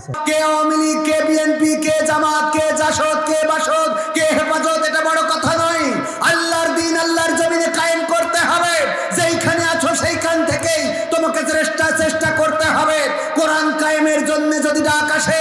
দিয়েছে কে আওয়ামী লীগ, কে বিএনপি, কে জামাত, কে জাসদ, কে বাসদ, কে হেফাজত, এটা বড় কথা নয়। আল্লাহর দিন আল্লাহর জমিনে কায়েম করতে হবে। যেইখানে আছো সেইখান থেকেই তোমাকে চেষ্টা চেষ্টা করতে হবে। কোরআন কায়েমের জন্য যদি ডাক আসে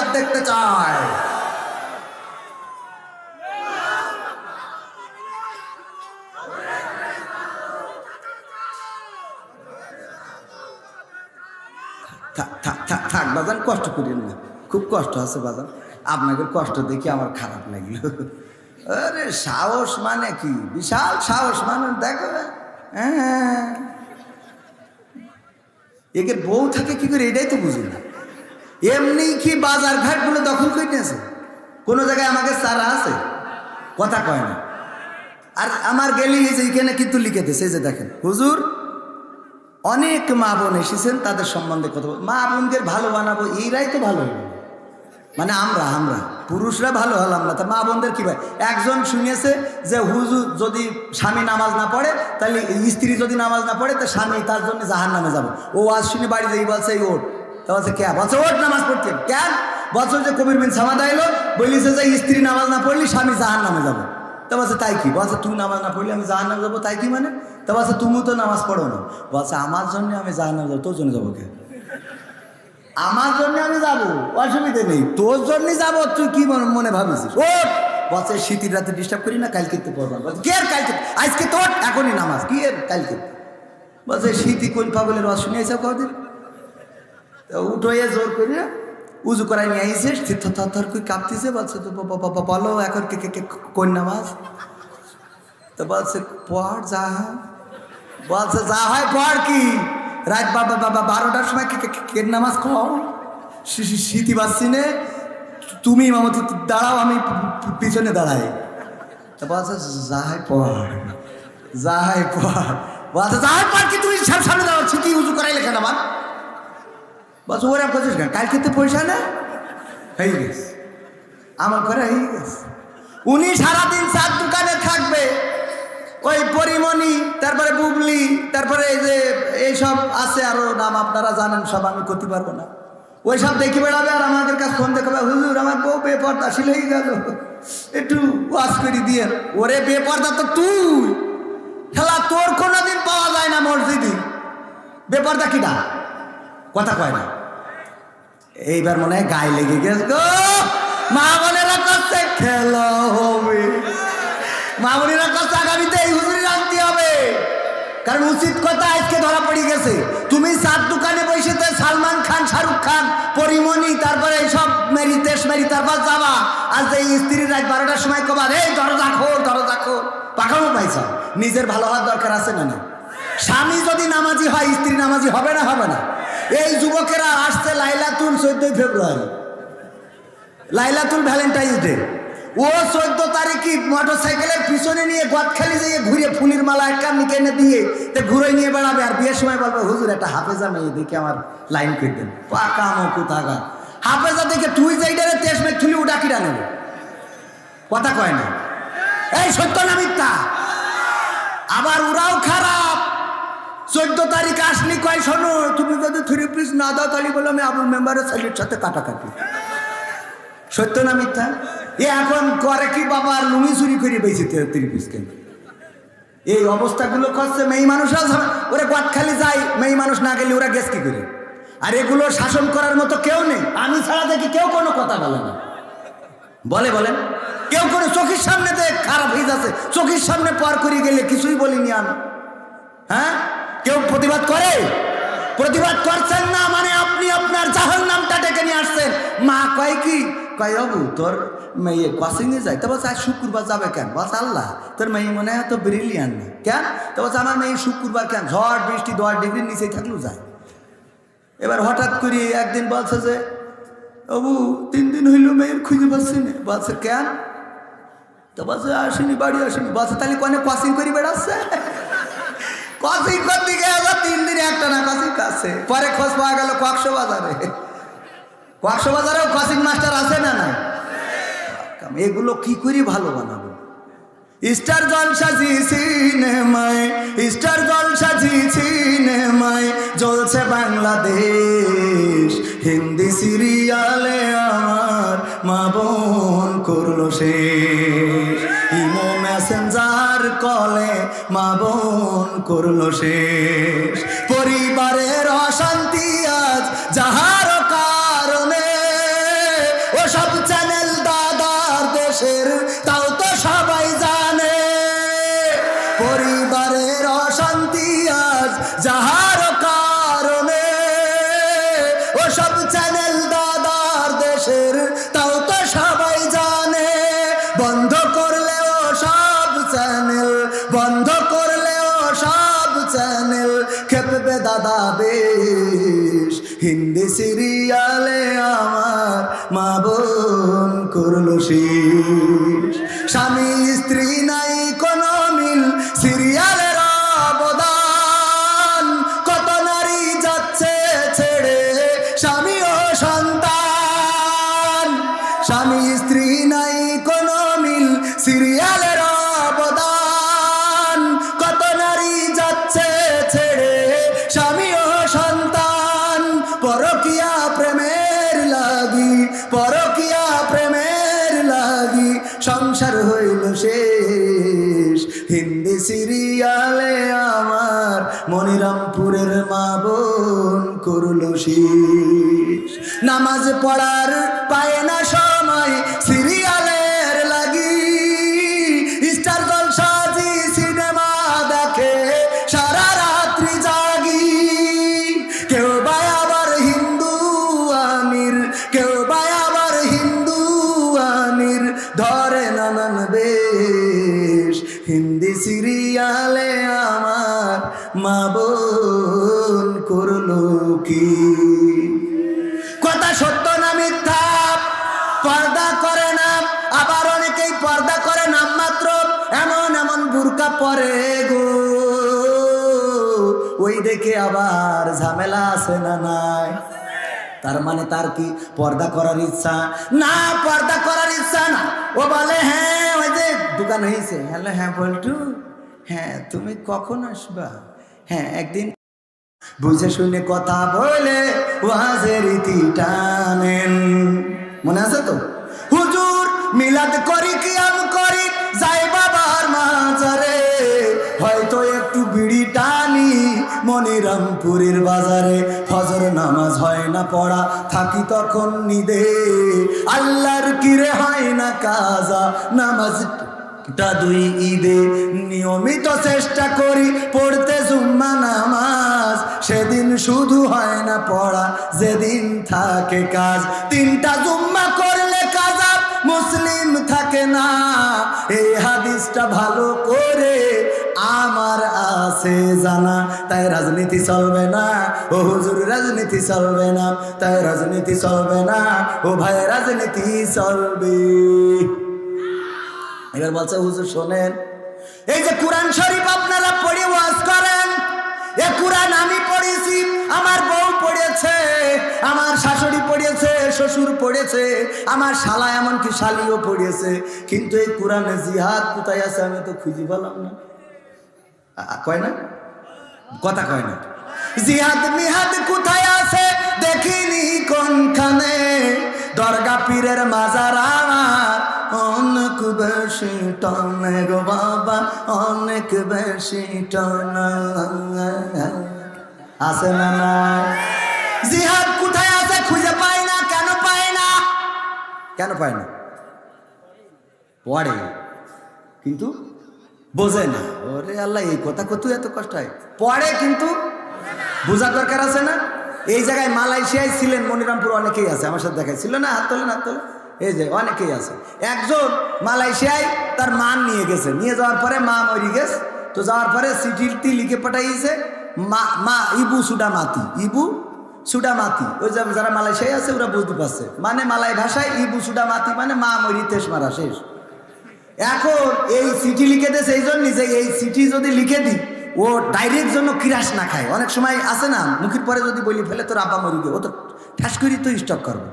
হাত দেখতে চায়। থাক বাজান, কষ্ট করেন না। খুব কষ্ট আছে বাজান। আপনাকে কষ্ট দেখে আমার খারাপ লাগল। আরে সাহস মানে কি? বিশাল সাহস মানে দেখো। হ্যাঁ। একের বউ থাকে কি করে? এটাই তো বুঝি না। এমনি কি বাজার ঘাটগুলো দখল করে নিয়েছে? কোনো জায়গায় আমাকে সারা আছে? কথা কয় না। আর আমার গেলি যে এখানে কিন্তু লিখে দিয়েছে যে দেখেন, হুজুর, অনেক মা বোন এসেছেন, তাদের সম্বন্ধে কথা মা বোনদের ভালো বানাবো এইরাই তো ভালো মানে আমরা আমরা, পুরুষরা ভালো হলাম না। তা মা বোনদের কী ভাই? একজন শুনিয়েছে যে হুজুর যদি স্বামী নামাজ না পড়ে, তাহলে স্ত্রী যদি নামাজ না পড়ে, তো স্বামী তার জন্য জাহান নামে যাব। ও আজ শুনে বাড়ি যাই বলছে, এই ওট তা বলছে কে? বলছে ওট নামাজ পড়তে। কেন বলছে যে কবির বিন সামাদা এলো, বলিছে যে স্ত্রী নামাজ না পড়লে স্বামী জাহান নামে যাব। তা তাই কি? বলছে, তুই নামাজ না পড়লে, আমি জাহান নামে যাব, তাই কি মানে? তা বলছে, তুমি তো নামাজ পড়ো না। বলছে, আমার জন্য আমি জাহান নামে যাব, তোর জন্য যাব কে? আমার জন্য আমি যাব, অসুবিধে নেই, তোর জন্যই যাব, তুই কি মনে- ভাবিস ও বলছে, শীতের রাতে ডিস্টার্ব করি না, কালকে তো পড়বা। কি কালকে? আজকে তোর এখনই নামাজ, কি আর কালকে? বলছে, শীতই কোন পাগলের রস শুনিয়েছে কদিন? উঠোয়ে জোর করে উজু করাই নিয়ে আইসে থর করে কাঁপতেছে, বলছে, তো, ব- ব- ব- বলো, এখন কে কে কে কোন নামাজ? তো বলছে, পড় যা। বলছে, যা হয় পড় কি? রাত বাবা বাবা বারোটার সময় কে, কে- কে নামাজ খাও? শীতি পাচ্ছি নে। তুমি মামতি, দাঁড়াও, আমি পিছনে দাঁড়াই। তা বলছে, যা হয় পড়। যা হয় পড়। বলছে, যা হয় পড় কি? তুমি সামনে দাঁড়াও শীতি উজু করাইলে কেন আমার বলছে ওরা করছিস কেন? কালকে তো পয়সা না? হয়ে গেছে। আমার ঘরে হয়ে গেছে। উনি সারাদিন চার দোকানে থাকবে। ওই পরিমণি, তারপরে বুবলি, তারপরে এই যে এইসব আছে আরও নাম আপনারা জানেন, সব আমি করতে পারব না। ওই সব দেখে বেড়াবে আর আমাদের কাছে ফোন দেখাবে হুজুর, আমার বউ বেপর্দা শিল হয়ে গেল। একটু ওয়াশ করে দিয়ে, ওরে বেপর্দা তো তুই! খেলা তোর কোনোদিন পাওয়া যায় না মসজিদে। বেপর্দা কিনা কথা কয় না। এইবার মনে হয় গায়ে লেগে গেছে। গো! মা বোনেরা করছে, খেলা হবে। মা বোনেরা করছে, আগামীতে এই হুজুরি রাখতে হবে। কারণ উচিত কথা আজকে ধরা পড়ে গেছে। তুমি চার দোকানে বসে তো সালমান খান, শাহরুখ খান, পরিমণি, তারপরে এইসব মেরি তেস মেরি, তারপর যাবা। আজ এই স্ত্রীর রাত বারোটার সময় কবা, এই দরজা খোর দরজা খোর পাকামো পাইছ। নিজের ভালো হওয়ার দরকার আছে না না স্বামী যদি নামাজি হয়, স্ত্রী নামাজি হবে না হবে না। এই যুবকেরা আসছে লাইলাতুল চোদ্দই ফেব্রুয়ারি। লাইলাতুল ভ্যালেন্টাইন্স ডে। ও চোদ্দ তারিখে মোটর সাইকেলের পিছনে নিয়ে গদখালি যেয়ে ঘুরে ফুলির মালা একটা নিকে এনে দিয়ে তো ঘুরে নিয়ে বেড়াবে। আর বিয়ের সময় বলবে, হুজুর, একটা হাফেজা মেয়ে দেখে আমার লাইন করে দেন। পাকা মকু থাকা হাফেজা দেখে তুই যেইটারে তেস মেঘ থুলি উডা কিরা নেবে? কথা কয় না। এই সত্য না মিথ্যা? আবার ওরাও খারাপ চোদ্দ তারিখ আসলি কয়, শোনো, তুমি যদি থ্রি পিস না দাও তাহলে বলে আমি আবুল মেম্বারের ছেলের সাথে কাটাকাটি। সত্য না মিথ্যা? এ এখন করে কি বাবা লুঙ্গি চুরি করে বেঁচে থ্রি পিস কেন? এই অবস্থাগুলো করছে মেয়ে মানুষরা ওরা খালি যায়, মেয়ে মানুষ না গেলে ওরা গেছ কি করে? আর এগুলো শাসন করার মতো কেউ নেই। আমি ছাড়া দেখি কেউ কোনো কথা বলে না। বলে বলেন কেউ কোনো চোখের সামনে দেখ, খারাপ হয়ে যাচ্ছে। চোখের সামনে পার করে গেলে কিছুই বলিনি আমি হ্যাঁ? কেউ প্রতিবাদ করে? প্রতিবাদ করছেন না মানে আপনি আপনার জাহান নামটা ডেকে নিয়ে আসছেন। মা কয় কি? কয়, বাবু, তোর মেয়ে কোচিংয়ে যায়? তো বলছে আজ শুক্রবার যাবে কেন? বলছে, আল্লাহ, তোর মেয়ে মনে হয় তো ব্রিলিয়ান না। কেন? তো বলছে, আমার মেয়ে শুক্রবার কেন? ঝড়, বৃষ্টি, দশ ডিগ্রির নিচেই থাকলেও যায়। এবার হঠাৎ করে একদিন বলছে যে, বাবু, তিন দিন হইল মেয়ের খুঁজে পাচ্ছি না। বলছে, কেন? তো বলছে, আসেনি, বাড়ি আসেনি। বলছে, তাহলে কনে কোচিং করে বেড়াচ্ছে? কসি দিকে আবার তিন দিন একটা না কসি কাছে পরে খোঁজ পাওয়া গেল কক্সো বাজারে কক্সো বাজারেও কসিং মাস্টার আছে না না এগুলো কি করি ভালো বানাবো? স্টার জলসা জি সিনেমায়, স্টার জলসা জি সিনেমায় জ্বলছে বাংলাদেশ। হিন্দি সিরিয়ালে আমার মা বোন করল শেষ। কলে মা বোন করল শেষ। পরিবারের অশান্তি আজ যাহার কারণে, ওসব চ্যানেল দাদার দেশের, তাও তো সবাই জানে। পরিবারের অশান্তি আজ যাহার হিন্দি সিরিয়ালে আমার মা বোন করল শেষ স্বামী স্ত্রী সিরিয়ালে আমার মনিরামপুরের মা বোন করল নামাজ পড়ার পায় না সময় সিরিয়ালে আমার মা বোন করল কি? কথা সত্য না মিথ্যা? পর্দা করে না। আবার অনেকেই পর্দা করে নাম মাত্র এমন এমন বুরকা পরে গো। ওই দেখে আবার ঝামেলা আছে না নাই? তার মানে তার কি পর্দা করার ইচ্ছা? না, পর্দা করার ইচ্ছা না। ও বলে হ্যাঁ দোকান হয়েছে। হ্যালো হ্যাঁ বলটু। হ্যাঁ তুমি কখন আসবা? হ্যাঁ একদিন বুঝে শুনে কথা বলে ওয়াজের ইতি টানেন। মনে আছে তো? হুজুর, মিলাদ করি, কিয়াম করি, যাই বাবার মাজারে। হয়তো একটু বিড়ি টানি মনিরামপুরের বাজারে। ফজর নামাজ হয় না, পড়া থাকি তখন নিদে। আল্লাহর কিরে হয় না কাজা, নামাজ টা দুই ঈদে নিয়মিত চেষ্টা করি পড়তে জুম্মা নামাজ। সেদিন শুধু হয় না পড়া, যেদিন থাকে কাজ। তিনটা জুম্মা করলে কাজা মুসলিম থাকে না। এই হাদিসটা ভালো করে আমার আছে জানা। তাই রাজনীতি চলবে না। ও হুজুর, রাজনীতি চলবে না। তাই রাজনীতি চলবে না। ও ভাই, রাজনীতি চলবে। এবার বলছে হুজুর শোনেন, এই যে কোরআন শরীফ আপনারা পড়ে ওয়াজ করেন, এ কোরআন আমি পড়েছি, আমার বউ পড়েছে, আমার শাশুড়ি পড়েছে, শ্বশুর পড়েছে, আমার শালা এমনকি শালিও পড়েছে, কিন্তু এই কোরআনে জিহাদ কোথায় আছে আমি তো খুঁজে পেলাম না। কয় না? কথা কয় না। জিহাদ, মিহাদ কোথায় আছে দেখিনি কোনখানে, দরগা পীরের মাজার বেশি টানে গো বাবা, অনেক বেশি আছে না না জিহাদ কোথায় আছে খুঁজে পাই না, কেন পাই না? কেন পাই না? পড়ে। কিন্তু বোঝে না। ওরে আল্লাহ, এই কথা কত এত কষ্ট হয়। পড়ে কিন্তু বোঝার দরকার আছে না? এই জায়গায় মালয়েশিয়ায় ছিলেন, মনিরামপুর অনেকেই আছে, আমার সাথে দেখায়। ছিল না? হাত তোলেন হাত তোলেন এই যে অনেকেই আছে। একজন মালয়েশিয়ায় তার মান নিয়ে গেছে। নিয়ে যাওয়ার পরে মা মরি গেছে। তো যাওয়ার পরে চিঠিটি লিখে পাঠাইছে, মা মা, ইবু সুডা মাতি ইবু সুডা মাতি ওই যে যারা মালয়েশিয়ায় আছে, ওরা বুঝতে পারছে। মানে মালাই ভাষায় ইবু সুডা মাতি মানে মা মরি, তেস মারা, শেষ। এখন এই চিঠি লিখে দেয় সেই জন্য যে এই চিঠি যদি লিখে দিই, ও ডাইরেক্ট জন্য কিরাস না খায়। অনেক সময় আছে না, মুখের পরে যদি বলি, ফেলে তোর আব্বা মরি ও তো ঠাস করি তো স্টক করবে।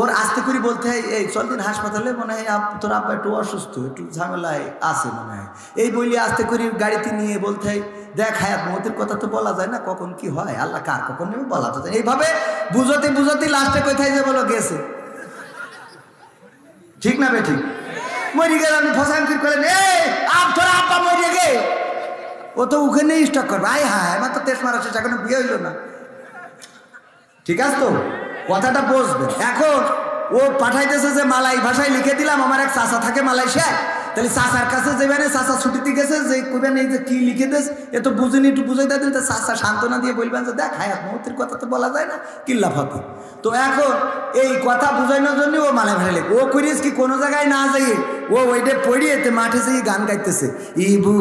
ওর আস্তে করে বলতে হয়, এই, চল দিন হাসপাতালে। মনে হয় তোর আব্বা একটু অসুস্থ, একটু ঝামেলায় আছে মনে হয়। এই বলি আস্তে করে গাড়িতে নিয়ে বলতে হয়, দেখ হায়াত মতের কথা তো বলা যায় না, কখন কি হয়? আল্লাহ কার কখন নেবে বলা তো যায় এইভাবে বুঝতে বুঝতে লাস্টে কোথায় যে বলো, গেছে। ঠিক না বে ঠিক মরি গেল আপনি ফসাঙ্কির করলেন এই, আপ, তোর আব্বা মরিয়ে গে। ও তো ওখানেই স্টক করবে। আয় হায়, আমার তো তেস মারা বিয়ে হইল না। ঠিক আছে তো? কথাটা বসবে এখন ও পাঠাইতেছে যে মালাই ভাষায় লিখে দিলাম, আমার এক চাষা থাকে মালয়েশিয়ায়। তাহলে চাষার কাছে যাবেন চাষা ছুটিতে গেছে, যে কইবেন এই যে কি লিখে দেস, এ তো বুঝিনি, একটু বুঝাই দেন তো চাষা সান্ত্বনা দিয়ে বলবেন যে, দেখ, হায়াত মহতির কথা তো বলা যায় না, কিল্লা ফাতে তো এখন এই কথা বুঝানোর জন্য ও মালাই ভাষায় লেখে ও করিস কি কোনো জায়গায় না যাইয়ে ও ওইটা পড়িয়ে মাঠে যেয়ে গান গাইতেছে, ইবু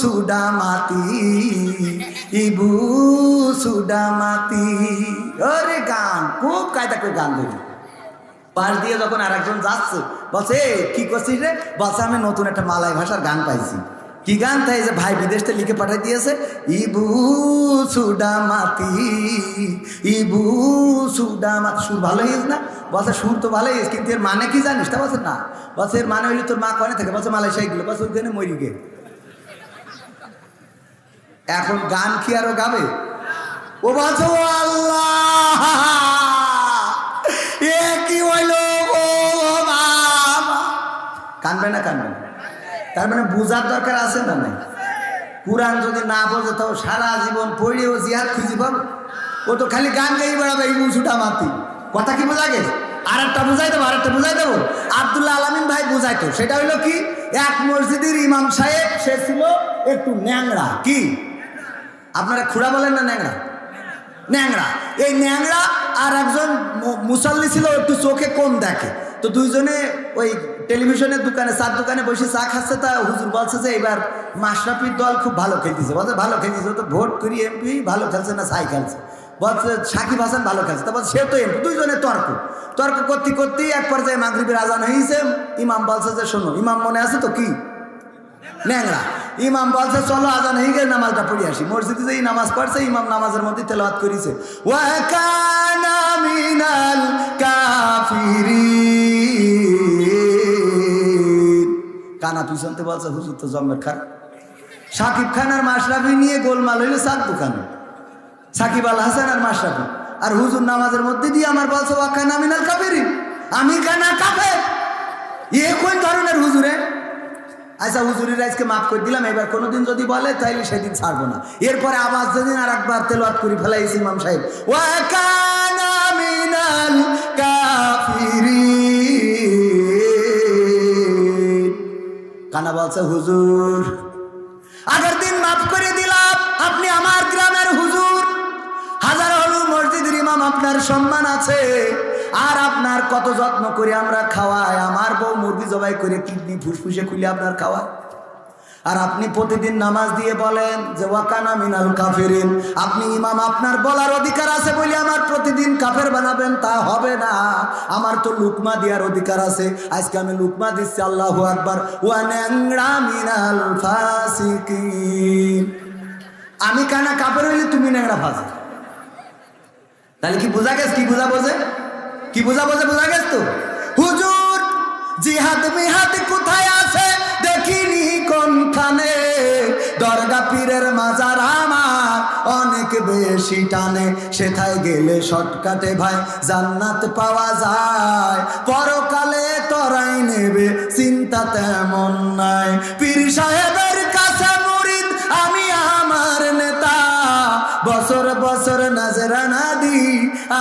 সুডা মাতি, ইবু সুডা মাতি গান খুব কায়দা করে গান ধরি। পাশ দিয়ে যখন আর একজন যাচ্ছে বলছে "এই, কি করছিস রে? বলছে আমি নতুন একটা মালাই ভাষার গান পাইছি। কি গান? তাই যে ভাই বিদেশ লিখে পাঠিয়ে দিয়েছে ইবু সুডা মাতি ইবু সুডা মাতি। সুর ভালো হয়েছে না? বলছে সুর তো ভালো হয়েছে কিন্তু এর মানে কি জানিস? তা বলছে না। বলছে এর মানে হইলে তোর মা কনে থাকে? বলছে মালয়েশিয়ায় গেলো। বলছে ওইখানে মরি গে। এখন গান কি আরও গাবে? ও বলছে ও কানবে না কানবে না তার মানে বোঝার দরকার আছে না নাই? কোরআন যদি না বোঝে, তো সারা জীবন পড়ে ও জিহাদ খুঁজি পাবে ও তো খালি গান গাই বেড়াবে, এই মুসুটা মাতি কথা কি বোঝা গেছে? আর একটা বুঝাই দেবো আর একটা বুঝাই দেবো? আবদুল্লাহ আলমিন ভাই বুঝাইতো, সেটা হইল কি? এক মসজিদের ইমাম সাহেব, সে ছিল একটু ন্যাংরা কি? আপনারা খুড়া বলেন না ন্যাংরা ন্যাংরা এই ন্যাংরা আর একজন মুসল্লি ছিল, একটু চোখে কম দেখে। তো দুইজনে ওই টেলিভিশনের দোকানে, চার দোকানে বসে চা খাচ্ছে তা হুজুর বলছে যে এবার মাশরাফির দল খুব ভালো খেলতেছে। বলছে, ভালো খেলতেছে? তো ভোট করি এমপি, ভালো খেলছে না সাই খেলছে? বলছে, সাকিব হাসান ভালো খেলছে। তা বলছে, সে তো এমপি দুইজনে তর্ক। তর্ক করতে করতেই এক পর্যায়ে মাগরিবের আজান হয়েছে ইমাম বলছে যে, শোনো, ইমাম মনে আছে তো কি? ন্যাংরা। ইমাম বলছে, চলো আজান হয়ে গেলে নামাজটা পড়ে আসি। মসজিদে যেই নামাজ পড়ছে, ইমাম নামাজের মধ্যে তেলাওয়াত করেছে। ওয়া কানা মিনাল কাফিরিন। কানা পিছনতে বলছে হুজুর তো জম্মের খান। সাকিব খান আর মাশরাফি নিয়ে গোলমাল হইল সাত দোকানে। সাকিব আল হাসান আর মাশরাফি। আর হুজুর নামাজের মধ্যে দিয়ে আমার বলছে, ওয়া কানা মিনাল কাফিরিন। আমি কানা কাফের। এ কোন ধরনের হুজুরে। আচ্ছা হুজুরির আজকে মাফ করে দিলাম, এবার কোনোদিন যদি বলে, তাইলে সেদিন ছাড়বো না। এরপরে আবার যেদিন আর একবার তেলওয়াত করি ফেলাইছি ইমাম সাহেব। ওয়া কানা মিনাল কাফিরিন। কানা বলছে, হুজুর, আগের দিন মাফ করে দিলাম, আপনি আমার গ্রামের হুজুর। হাজার হলু মসজিদের ইমাম আপনার সম্মান আছে, আর আপনার কত যত্ন করে আমরা খাওয়াই, আমার বউ মুরগি জবাই করে কিডনি ফুসফুসে খুলে আপনার খাওয়ায়। আর আপনি প্রতিদিন নামাজ দিয়ে বলেন যে, ওয়াকানা মিনাল কাফেরিন। আপনি ইমাম, আপনার বলার অধিকার আছে বলে আমার প্রতিদিন কাফের বানাবেন, তা হবে না। আমার তো লুকমা দেওয়ার অধিকার আছে। আজকে আমি লুকমা দিচ্ছি, আল্লাহু আকবার। ওয়ানাংরা মিনাল ফাসিকিন। আমি কানা কাপের হইলে তুমি ন্যাংরা ফাঁসি। তাহলে কি বোঝা গেছ? কি বোঝা বোঝে? কি বোঝা বোঝে? বোঝা গেছ তো? হুজুর জিহাদ মিহাদ কোথায় আছে? কোনখানে দরগা পীরের মাজার আমার অনেক বেশি টানে। সেথায় গেলে শর্টকাটে ভাই, জান্নাত পাওয়া যায়। পরকালে তরাই নেবে, চিন্তা তেমন নাই। পীর সাহেবের কাছে মুরিদ, আমি আমার নেতা। বছর বছর নাজরানা দি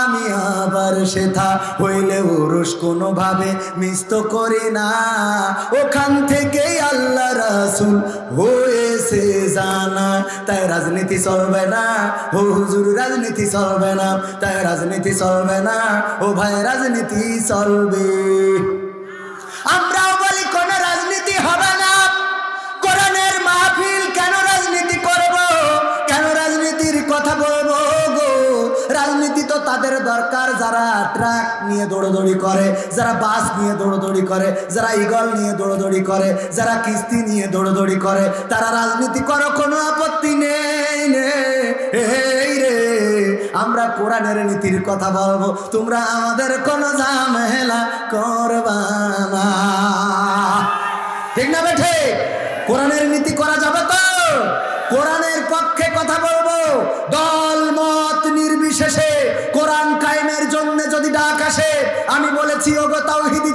আমি আবার সেথা হইলে ওরস কোনোভাবে মিস্ত করি না। ওখান আল্লাহ রাসুল হয়েছে জানা। তাই রাজনীতি চলবে না। ও হুজুর, রাজনীতি চলবে না। তাই রাজনীতি চলবে না। ও ভাই, রাজনীতি চলবে। আমরাও আমাদের দরকার যারা ট্রাক নিয়ে দৌড়দৌড়ি করে, যারা বাস নিয়ে দৌড়দৌড়ি করে, যারা ইগল নিয়ে দৌড়দৌড়ি করে, যারা কিস্তি নিয়ে দৌড়দৌড়ি করে, তারা রাজনীতি করো, কোনো আপত্তি নেই এই রে। আমরা কোরআনের নীতির কথা বলব, তোমরা আমাদের কোনো ঝামেলা করবা ঠিক না বেঠে? কোরআনের নীতি করা যাবে তো? কোরআনের পক্ষে কথা বলব। দল, মত নির্বিশেষে কোরআন কায়েমের জন্য যদি ডাক আসে, আমি বলেছি, ওগো তাওহিদি